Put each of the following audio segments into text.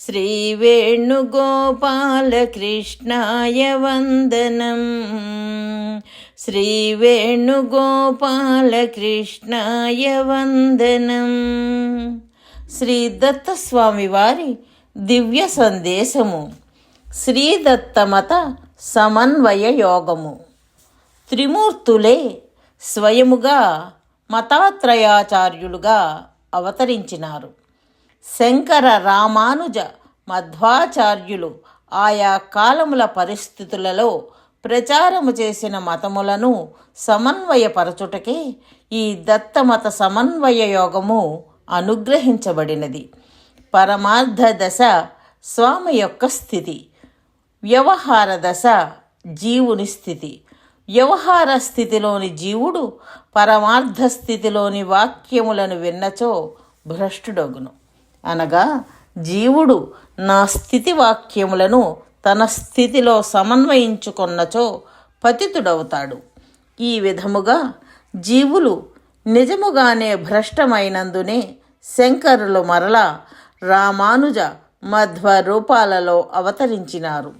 श्रीवेणुगोपालकृष्णाय वन्दनम् శ్రీవేణుగోపాలకృష్ణాయ వందనం శ్రీ దత్తస్వామి వారి దివ్య సందేశము శ్రీ దత్తమత సమన్వయ యోగము త్రిమూర్తులే స్వయముగా మతాత్రయాచార్యులుగా అవతరించినారు శంకర రామానుజ మధ్వాచార్యులు ఆయా కాలముల పరిస్థితులలో ప్రచారము చేసిన మతములను సమన్వయపరచుటకే ఈ దత్తమత సమన్వయ యోగము అనుగ్రహించబడినది. పరమార్థ దశ స్వామి యొక్క స్థితి వ్యవహార దశ జీవుని స్థితి. వ్యవహార స్థితిలోని జీవుడు పరమార్థ స్థితిలోని వాక్యములను విన్నచో భ్రష్టుడగును. అనగా జీవుడు నా స్థితి వాక్యములను తన స్థితిలో సమన్వయించుకొన్నచో పతితుడవుతాడు. ఈ విధముగా జీవులు నిజముగానే భ్రష్టమైనందునే శంకరులు మరలా రామానుజ మధ్వ రూపాలలో అవతరించినారు.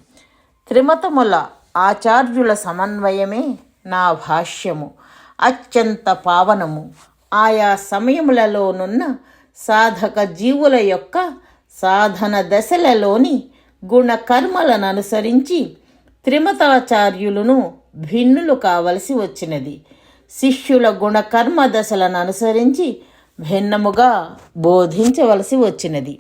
త్రిమతముల ఆచార్యుల సమన్వయమే నా భాష్యము. అత్యంత పావనము. ఆయా సమయములలోనున్న సాధక జీవుల యొక్క సాధన దశలలోని గుణకర్మలను అనుసరించి త్రిమతాచార్యులను భిన్నులు కావలసి వచ్చినది. శిష్యుల గుణకర్మ దశలను అనుసరించి భిన్నముగా బోధించవలసి వచ్చినది.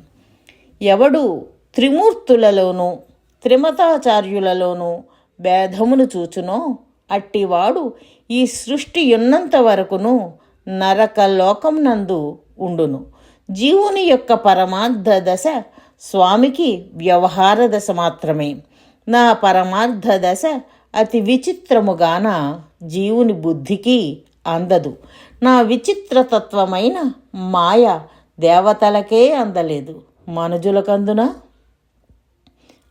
ఎవడు త్రిమూర్తులలోనూ త్రిమతాచార్యులలోనూ భేదమును చూచునో అట్టివాడు ఈ సృష్టి ఉన్నంత వరకును నరక లోకమునందు ఉండును. జీవుని యొక్క పరమార్థ దశ స్వామికి వ్యవహార దశ మాత్రమే. నా పరమార్థ దశ అతి విచిత్రముగాన జీవుని బుద్ధికి అందదు. నా విచిత్రతత్వమైన మాయ దేవతలకే అందలేదు. మనుజులకందున?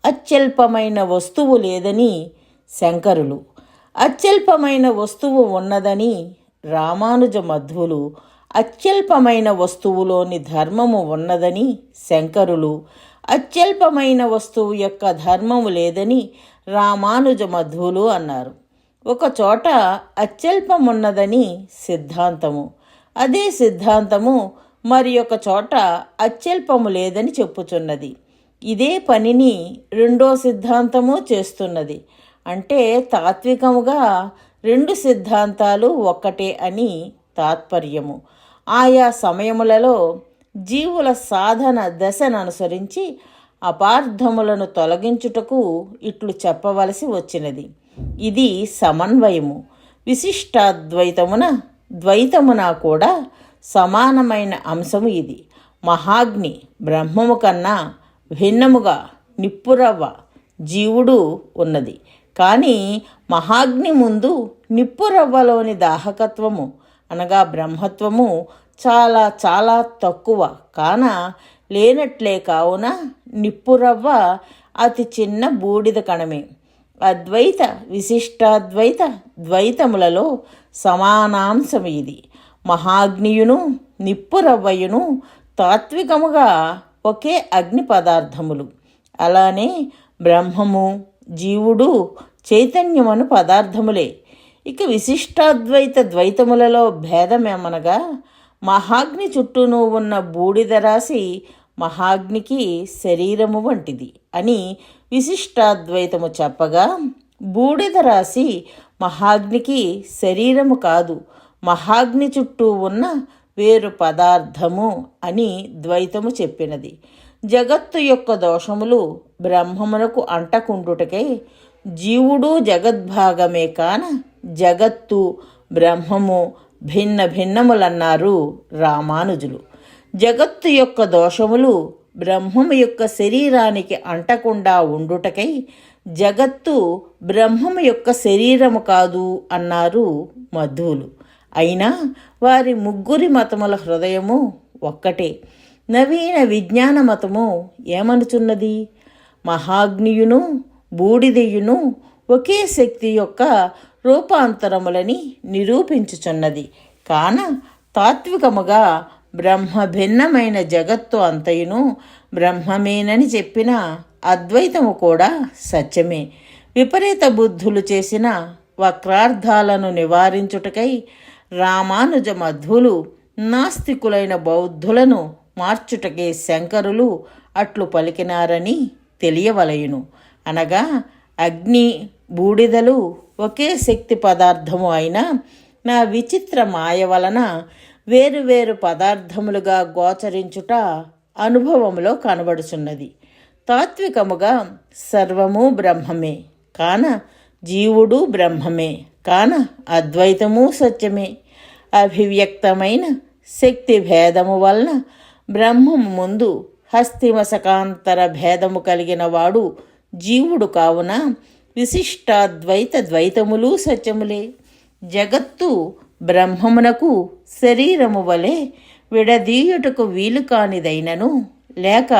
అత్యల్పమైన వస్తువు లేదని శంకరులు అత్యల్పమైన వస్తువు ఉన్నదని రామానుజ మధ్వులు అత్యల్పమైన వస్తువులోని ధర్మము ఉన్నదని శంకరులు అత్యల్పమైన వస్తువు యొక్క ధర్మము లేదని రామానుజ మధ్వులు అన్నారు. ఒకచోట అత్యల్పమున్నదని సిద్ధాంతము. అదే సిద్ధాంతము మరి ఒక చోట అత్యల్పము లేదని చెప్పుచున్నది. ఇదే పనిని రెండో సిద్ధాంతము చేస్తున్నది. అంటే తాత్వికముగా రెండు సిద్ధాంతాలు ఒక్కటే అని తాత్పర్యము. ఆయా సమయములలో జీవుల సాధన దశను అనుసరించి అపార్థములను తొలగించుటకు ఇట్లు చెప్పవలసి వచ్చినది. ఇది సమన్వయము. విశిష్టాద్వైతమున ద్వైతమున కూడా సమానమైన అంశము ఇది. మహాగ్ని బ్రహ్మము కన్నా భిన్నముగా నిప్పురవ్వ జీవుడు ఉన్నది. కానీ మహాగ్ని ముందు నిప్పురవ్వలోని దాహకత్వము అనగా బ్రహ్మత్వము చాలా చాలా తక్కువ. కాన లేనట్లే కావున నిప్పురవ్వ అతి చిన్న బూడిద కణమే. అద్వైత విశిష్టాద్వైత ద్వైతములలో సమానాంశం ఇది. మహాగ్నియును నిప్పురవ్వయును తాత్వికముగా ఒకే అగ్ని పదార్థములు. అలానే బ్రహ్మము జీవుడు చైతన్యమను పదార్థములే. ఇక విశిష్టాద్వైత ద్వైతములలో భేదమేమనగా మహాగ్ని చుట్టూను ఉన్న బూడిద రాశి మహాగ్నికి శరీరము వంటిది అని విశిష్టాద్వైతము చెప్పగా బూడిద రాశి మహాగ్నికి శరీరము కాదు మహాగ్ని చుట్టూ ఉన్న వేరు పదార్థము అని ద్వైతము చెప్పినది. జగత్తు యొక్క దోషములు బ్రహ్మమునకు అంటకుండుటకై జీవుడు జగద్భాగమే కాన జగత్తు బ్రహ్మము భిన్న భిన్నములన్నారు రామానుజులు. జగత్తు యొక్క దోషములు బ్రహ్మము యొక్క శరీరానికి అంటకుండా ఉండుటకై జగత్తు బ్రహ్మము యొక్క శరీరము కాదు అన్నారు మధువులు అయినా వారి ముగ్గురి మతముల హృదయము ఒక్కటే. నవీన విజ్ఞాన మతము ఏమనుచున్నది? మహాగ్నియును బూడిదయును ఒకే శక్తి యొక్క రూపాంతరములని నిరూపించుచున్నది. కాన తాత్వికముగా బ్రహ్మ భిన్నమైన జగత్తు అంతయును బ్రహ్మమేనని చెప్పిన అద్వైతము కూడా సత్యమే. విపరీత బుద్ధులు చేసిన వక్రార్థాలను నివారించుటకై రామానుజ మధ్వులు నాస్తికులైన బౌద్ధులను మార్చుటకే శంకరులు అట్లు పలికినారని తెలియవలయును. అనగా అగ్ని బూడిదలు ఒకే శక్తి పదార్థము అయినా నా విచిత్ర మాయ వలన వేరువేరు పదార్థములుగా గోచరించుట అనుభవములో కనబడుచున్నది. తాత్వికముగా సర్వము బ్రహ్మమే. కాన జీవుడు బ్రహ్మమే. కాన అద్వైతము సత్యమే. అభివ్యక్తమైన శక్తి భేదము వలన బ్రహ్మము ముందు హస్తిమసకాంతర భేదము కలిగిన వాడు జీవుడు కావున విశిష్టాద్వైత ద్వైతములు సత్యములే. జగత్తు బ్రహ్మమునకు శరీరము వలె విడదీయుటకు వీలు కానిదైనను లేక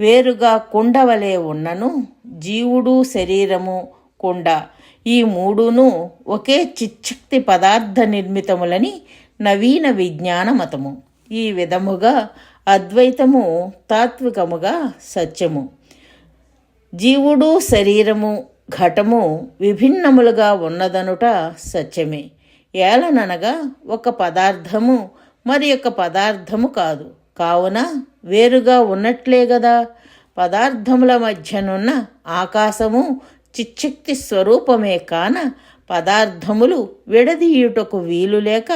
వేరుగా కుండవలే ఉన్నను జీవుడు శరీరము కుండ. ఈ మూడును ఒకే చిచ్చక్తి పదార్థ నిర్మితములని నవీన విజ్ఞాన మతము. ఈ విధముగా అద్వైతము తాత్వికముగా సత్యము. జీవుడు శరీరము ఘటము విభిన్నములుగా ఉన్నదనుట సత్యమే. ఏలననగా ఒక పదార్థము మరి యొక్క పదార్థము కాదు. కావున వేరుగా ఉన్నట్లే గదా. పదార్థముల మధ్యనున్న ఆకాశము చిచ్చక్తి స్వరూపమే కాన పదార్థములు విడదీయుటకు వీలు లేక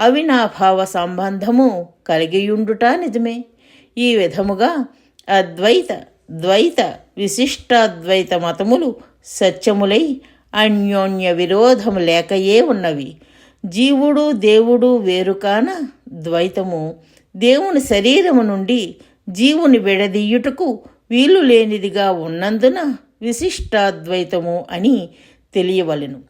అవినాభావ సంబంధము కలిగియుండుట నిజమే. ఈ విధముగా అద్వైత ద్వైత విశిష్టాద్వైత మతములు సత్యములై అన్యోన్య విరోధము లేకయే ఉన్నవి. జీవుడు దేవుడు వేరుకాన ద్వైతము. దేవుని శరీరము నుండి జీవుని విడదీయుటకు వీలు లేనిదిగా ఉన్నందున విశిష్టాద్వైతము అని తెలియవలెను.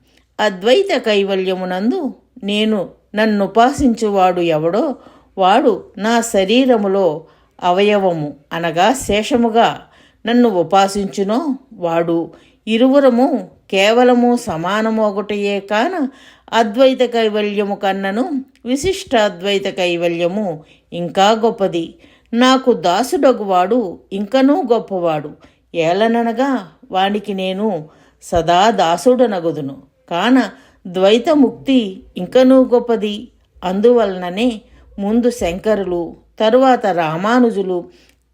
అద్వైత కైవల్యమునందు నేను నన్నుపాసించువాడు ఎవడో వాడు నా శరీరములో అవయవము అనగా శేషముగా నన్ను ఉపాసించునో వాడు ఇరువురము కేవలము సమానము ఒకటియే కాన అద్వైత కైవల్యము కన్నను విశిష్ట అద్వైత కైవల్యము ఇంకా గొప్పది. నాకు దాసుడగువాడు ఇంకనూ గొప్పవాడు. ఏలననగా వానికి నేను సదా దాసుడనగుదును. కాన ద్వైతముక్తి ఇంకనూ గొప్పది. అందువలననే ముందు శంకరులు తరువాత రామానుజులు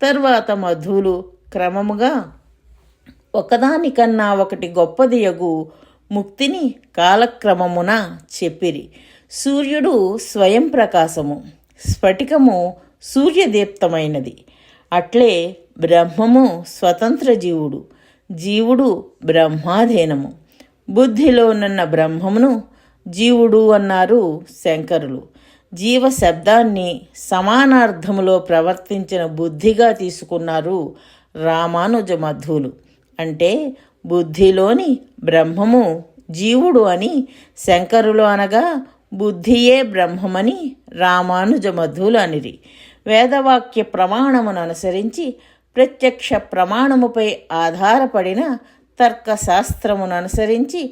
తరువాత మధువులు క్రమముగా ఒకదానికన్నా ఒకటి గొప్పది యగు ముక్తిని కాలక్రమమున చెప్పిరి. సూర్యుడు స్వయం ప్రకాశము స్ఫటికము సూర్యదీప్తమైనది. అట్లే బ్రహ్మము స్వతంత్ర జీవుడు జీవుడు బ్రహ్మాధీనము. బుద్ధిలోనున్న బ్రహ్మమును జీవుడు అన్నారు శంకరులు. జీవ శబ్దాన్ని సమానార్థములో ప్రవర్తించిన బుద్ధిగా తీసుకున్నారు రామానుజ మధువులు. అంటే బుద్ధిలోని బ్రహ్మము జీవుడు అని శంకరులు అనగా బుద్ధియే బ్రహ్మమని రామానుజమధులు అనిరి. వేదవాక్య ప్రమాణమును అనుసరించి ప్రత్యక్ష ప్రమాణముపై ఆధారపడిన తర్కశాస్త్రమును అనుసరించి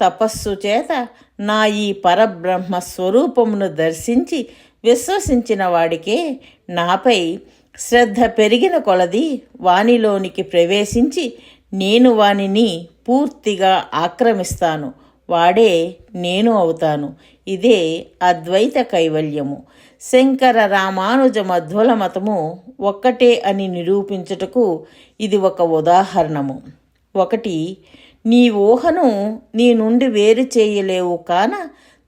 తపస్సు చేత నా ఈ పరబ్రహ్మ స్వరూపమును దర్శించి విశ్వసించిన వాడికే నాపై శ్రద్ధ పెరిగిన కొలది వానిలోనికి ప్రవేశించి నేను వానిని పూర్తిగా ఆక్రమిస్తాను. వాడే నేను అవుతాను. ఇదే అద్వైత కైవల్యము. శంకర రామానుజ మధ్వల మతము ఒక్కటే అని నిరూపించుటకు ఇది ఒక ఉదాహరణము. ఒకటి నీ ఊహను నీ నుండి వేరు చేయలేవు కాన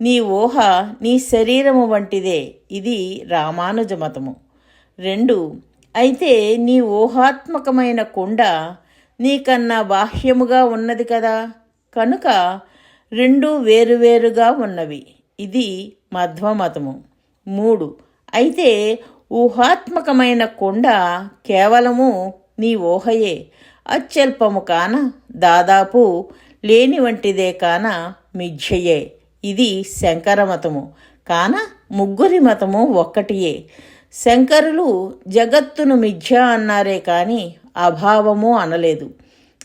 నీ ఊహ నీ శరీరము వంటిదే. ఇది రామానుజ మతము. రెండు అయితే నీ ఊహాత్మకమైన కుండ నీకన్నా బాహ్యముగా ఉన్నది కదా. కనుక రెండు వేరువేరుగా ఉన్నవి. ఇది మధ్వమతము. మూడు. అయితే ఊహాత్మకమైన కొండ కేవలము నీ ఊహయే. అత్యల్పము కాన దాదాపు లేని వంటిదే కాన మిథ్యయే. ఇది శంకర మతము కాన ముగ్గురి మతము ఒక్కటియే. శంకరులు జగత్తును మిథ్య అన్నారే కానీ అభావము అనలేదు.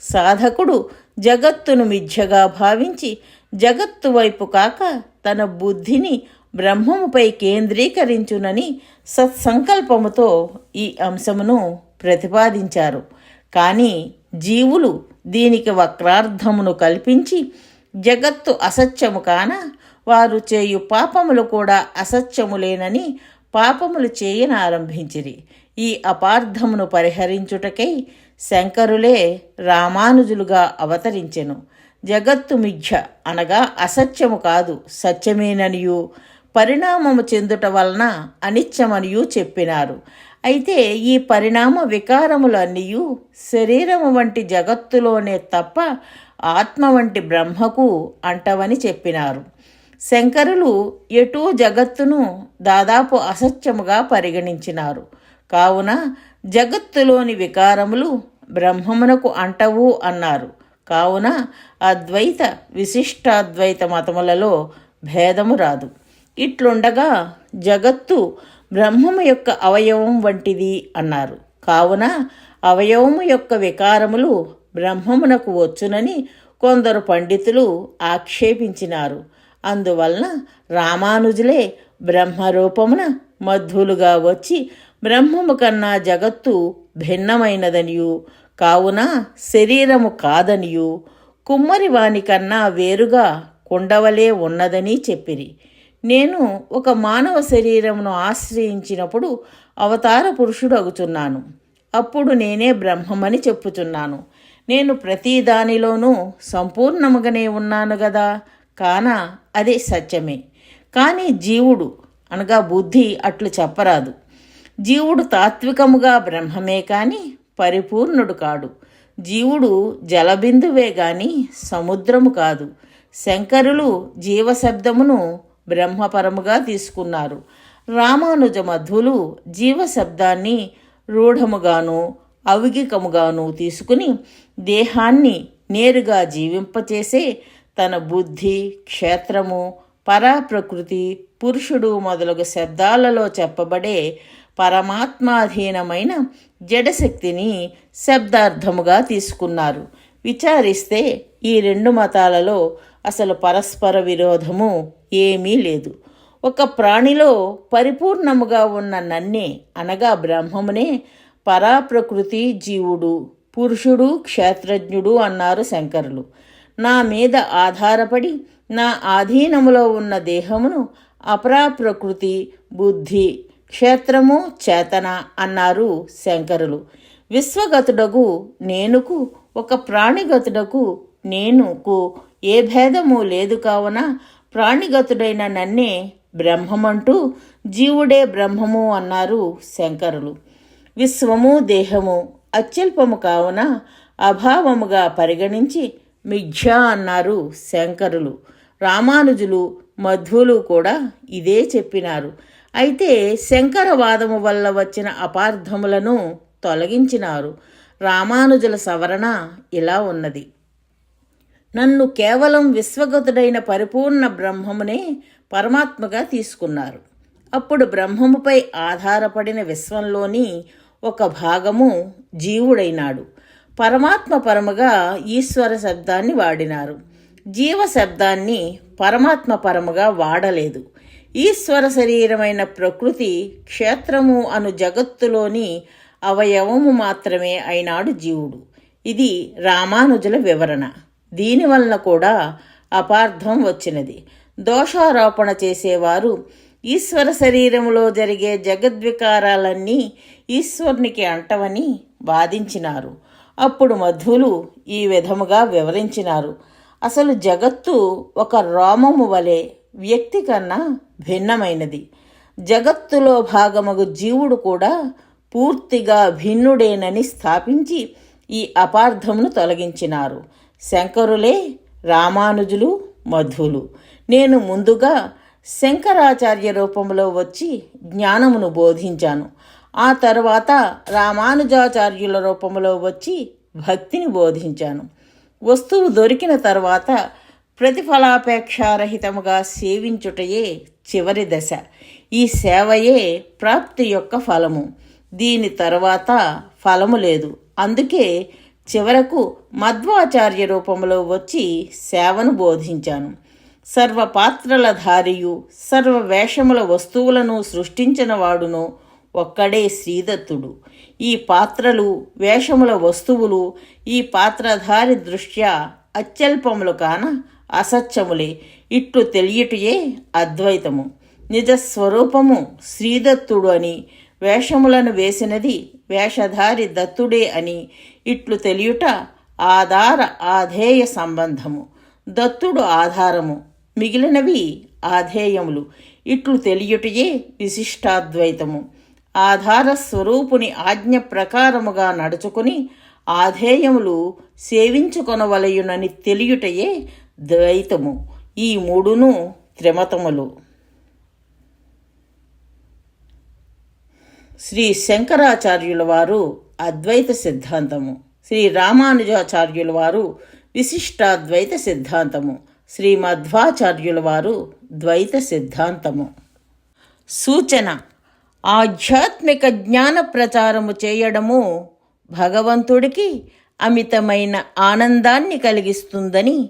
సాధకుడు జగత్తును మిథ్యగా భావించి జగత్తు వైపు కాక తన బుద్ధిని బ్రహ్మముపై కేంద్రీకరించునని సత్సంకల్పముతో ఈ అంశమును ప్రతిపాదించారు. కానీ జీవులు దీనికి వక్రార్థమును కల్పించి జగత్తు అసత్యము కాన వారు చేయు పాపములు కూడా అసత్యములేనని పాపములు చేయనారంభించిరి. ఈ అపార్థమును పరిహరించుటకై శంకరులే రామానుజులుగా అవతరించెను. జగత్తు మిథ్య అనగా అసత్యము కాదు సత్యమేననియు. పరిణామము చెందుట వలన అనిత్యమనియు చెప్పినారు. అయితే ఈ పరిణామ వికారములన్నీయు శరీరము వంటి జగత్తులోనే తప్ప ఆత్మ వంటి బ్రహ్మకు అంటవని చెప్పినారు. శంకరులు ఎటూ జగత్తును దాదాపు అసత్యముగా పరిగణించినారు. కావున జగత్తులోని వికారములు బ్రహ్మమునకు అంటవు అన్నారు. కావున అద్వైత విశిష్టాద్వైత మతములలో భేదము రాదు. ఇట్లుండగా జగత్తు బ్రహ్మము యొక్క అవయవం వంటిది అన్నారు. కావున అవయవము యొక్క వికారములు బ్రహ్మమునకు వచ్చునని కొందరు పండితులు ఆక్షేపించినారు. అందువలన రామానుజులే బ్రహ్మరూపమున మధ్వులుగా వచ్చి బ్రహ్మము కన్నా జగత్తు భిన్నమైనదనియు కావున శరీరము కాదనియు కుమ్మరి వానికన్నా వేరుగా కుండవలే ఉన్నదని చెప్పిరి. నేను ఒక మానవ శరీరమును ఆశ్రయించినప్పుడు అవతార పురుషుడు అగుచున్నాను అప్పుడు నేనే బ్రహ్మమని చెప్పుచున్నాను. నేను ప్రతి దానిలోనూ సంపూర్ణముగానే ఉన్నాను గదా? కాన అదే సత్యమే. కానీ జీవుడు అనగా బుద్ధి అట్లు చెప్పరాదు. జీవుడు తాత్వికముగా బ్రహ్మమే కాని పరిపూర్ణుడు కాడు. జీవుడు జలబిందువే గాని సముద్రము కాదు. శంకరులు జీవశబ్దమును బ్రహ్మపరముగా తీసుకున్నారు. రామానుజ మధ్వులు జీవశబ్దాన్ని రూఢముగాను అవిగికముగాను తీసుకుని దేహాన్ని నేరుగా జీవింపచేసే తన బుద్ధి క్షేత్రము పరాప్రకృతి పురుషుడు మొదలగు శబ్దాలలో చెప్పబడే పరమాత్మాధీనమైన జడశక్తిని శబ్దార్థముగా తీసుకున్నారు. విచారిస్తే ఈ రెండు మతాలలో అసలు పరస్పర విరోధము ఏమీ లేదు. ఒక ప్రాణిలో పరిపూర్ణముగా ఉన్న నన్నే అనగా బ్రహ్మమునే పరాప్రకృతి జీవుడు పురుషుడు క్షేత్రజ్ఞుడు అన్నారు శంకరులు. నా మీద ఆధారపడి నా ఆధీనములో ఉన్న దేహమును అపరాప్రకృతి బుద్ధి క్షేత్రము చేతన అన్నారు శంకరులు. విశ్వగతుడకు నేనుకు ఒక ప్రాణిగతుడకు నేనుకు ఏ భేదము లేదు కావున ప్రాణిగతుడైన నన్నే బ్రహ్మమంటూ జీవుడే బ్రహ్మము అన్నారు శంకరులు. విశ్వము దేహము అత్యల్పము కావున అభావముగా పరిగణించి మిథ్య అన్నారు శంకరులు. రామానుజులు మధ్వులు కూడా ఇదే చెప్పినారు. అయితే శంకరవాదము వల్ల వచ్చిన అపార్థములను తొలగించినారు. రామానుజుల సవరణ ఇలా ఉన్నది. నన్ను కేవలం విశ్వగతుడైన పరిపూర్ణ బ్రహ్మమునే పరమాత్మగా తీసుకున్నారు. అప్పుడు బ్రహ్మముపై ఆధారపడిన విశ్వంలోని ఒక భాగము జీవుడైనాడు. పరమాత్మ పరముగా ఈశ్వర శబ్దాన్ని వాడినారు. జీవ శబ్దాన్ని పరమాత్మ పరముగా వాడలేదు. ఈశ్వర శరీరమైన ప్రకృతి క్షేత్రము అను జగత్తులోని అవయవము మాత్రమే అయినాడు జీవుడు. ఇది రామానుజుల వివరణ. దీనివలన కూడా అపార్థం వచ్చినది. దోషారోపణ చేసేవారు ఈశ్వర శరీరములో జరిగే జగద్వికారాలన్నీ ఈశ్వరునికి అంటవని వాదించినారు. అప్పుడు మధ్వులు ఈ విధముగా వివరించినారు. అసలు జగత్తు ఒక రోమము వలె వ్యక్తి కన్నా భిన్నమైనది. జగత్తులో భాగమగు జీవుడు కూడా పూర్తిగా భిన్నుడేనని స్థాపించి ఈ అపార్థమును తొలగించినారు. శంకరులే రామానుజులు మధులు. నేను ముందుగా శంకరాచార్య రూపంలో వచ్చి జ్ఞానమును బోధించాను. ఆ తర్వాత రామానుజాచార్యుల రూపంలో వచ్చి భక్తిని బోధించాను. వస్తువు దొరికిన తర్వాత ప్రతిఫలాపేక్షారహితముగా సేవించుటయే చివరి దశ. ఈ సేవయే ప్రాప్తి యొక్క ఫలము. దీని తర్వాత ఫలము లేదు. అందుకే చివరకు మధ్వాచార్య రూపంలో వచ్చి సేవను బోధించాను. సర్వ పాత్రల ధారియు సర్వ వేషముల వస్తువులను సృష్టించిన వాడును ఒక్కడే శ్రీదత్తుడు. ఈ పాత్రలు వేషముల వస్తువులు ఈ పాత్రధారి దృష్ట్యా అత్యల్పములు కాన అసత్యములే. ఇట్లు తెలియటయే అద్వైతము. నిజస్వరూపము శ్రీదత్తుడు అని వేషములను వేసినది వేషధారి దత్తుడే అని ఇట్లు తెలియుట ఆధార ఆధేయ సంబంధము. దత్తుడు ఆధారము మిగిలినవి ఆధేయములు. ఇట్లు తెలియుటయే విశిష్టాద్వైతము. ఆధార స్వరూపుని ఆజ్ఞ ప్రకారముగా నడుచుకుని ఆధేయములు సేవించుకొనవలయునని తెలియుటయే ద్వైతము. ఈ మూడును త్రిమతములు. శ్రీ శంకరాచార్యుల వారు అద్వైత సిద్ధాంతము. శ్రీ రామానుజాచార్యుల వారు విశిష్టాద్వైత సిద్ధాంతము. శ్రీ మధ్వాచార్యుల వారు ద్వైత సిద్ధాంతము. సూచన. ఆధ్యాత్మిక జ్ఞాన ప్రచారము చేయడము భగవంతుడికి అమితమైన ఆనందాన్ని కలిగిస్తుందని